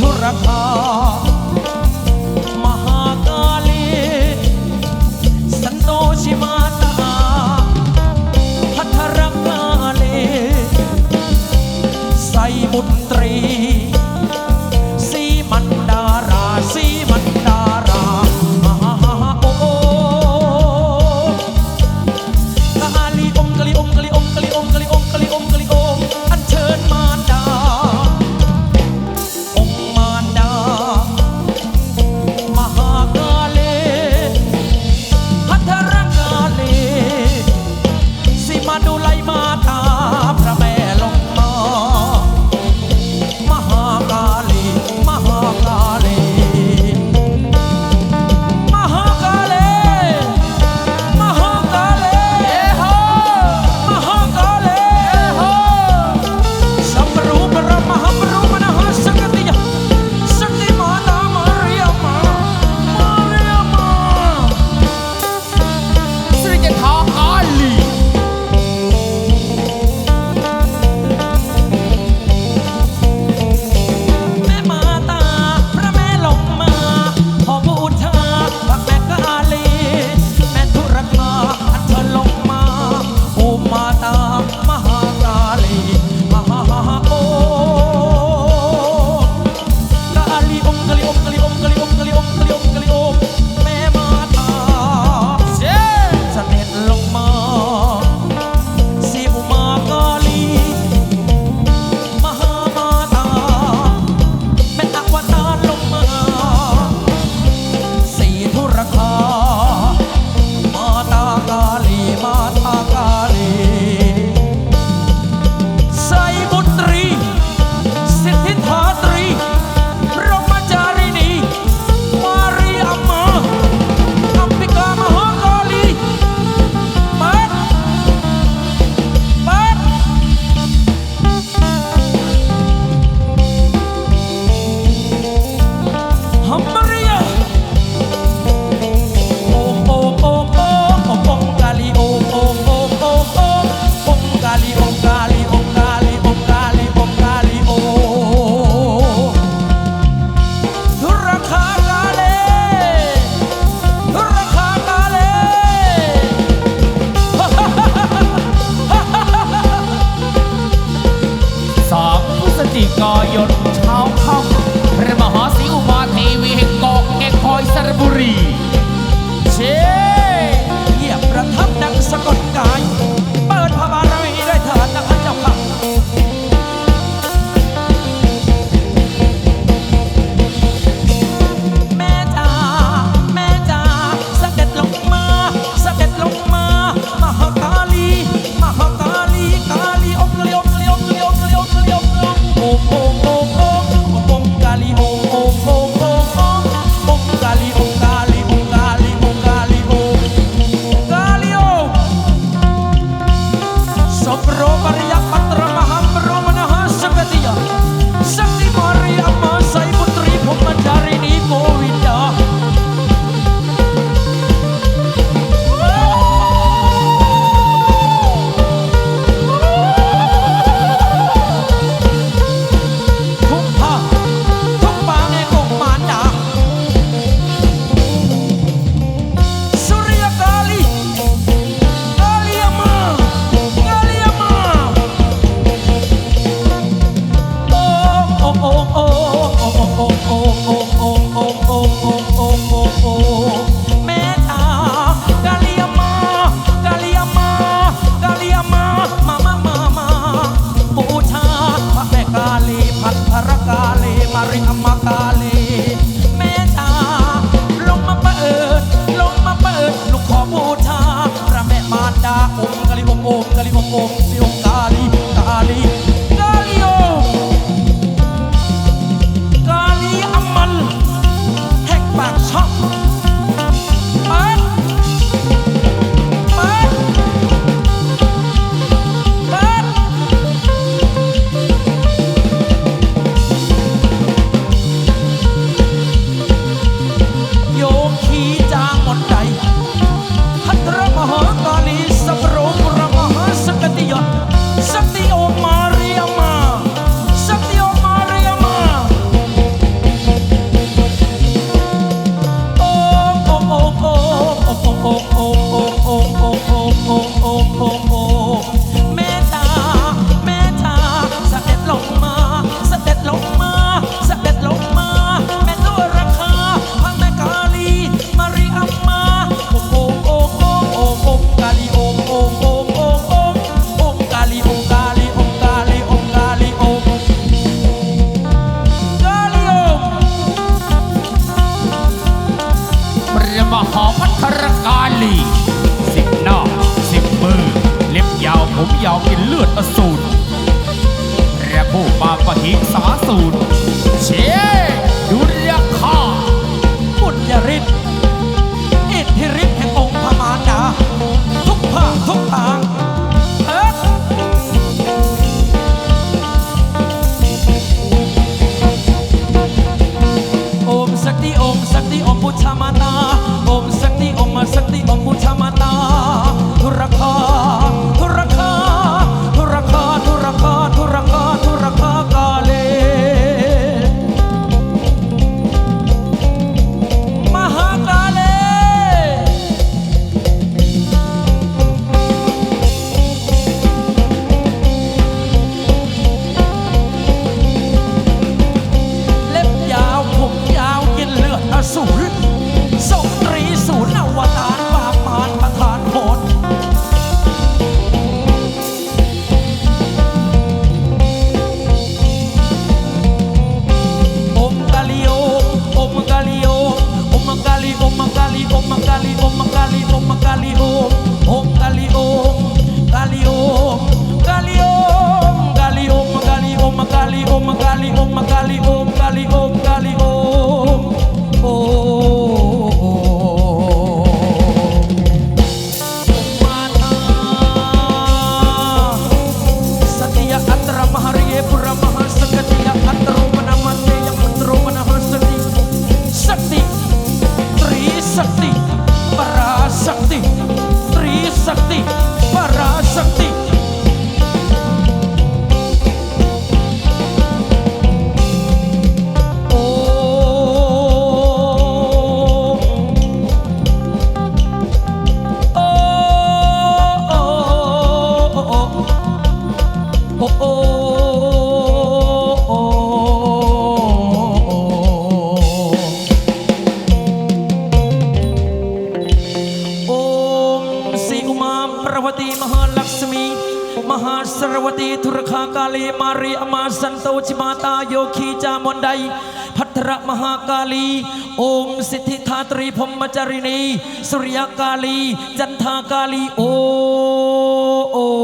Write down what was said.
ธุรพร Rotary พัทรกาลีสิบหน้าสิบมือ เล็บยาวผมยาวกินเลือดอสูร แรบโบปากก็หิงสาสูรันโตชิมาตาโยคีจามนไดพัทรมหากาลี องสิทธิธาตรีพมมจรินีสุริยกาลี จันทากาลีโอโอ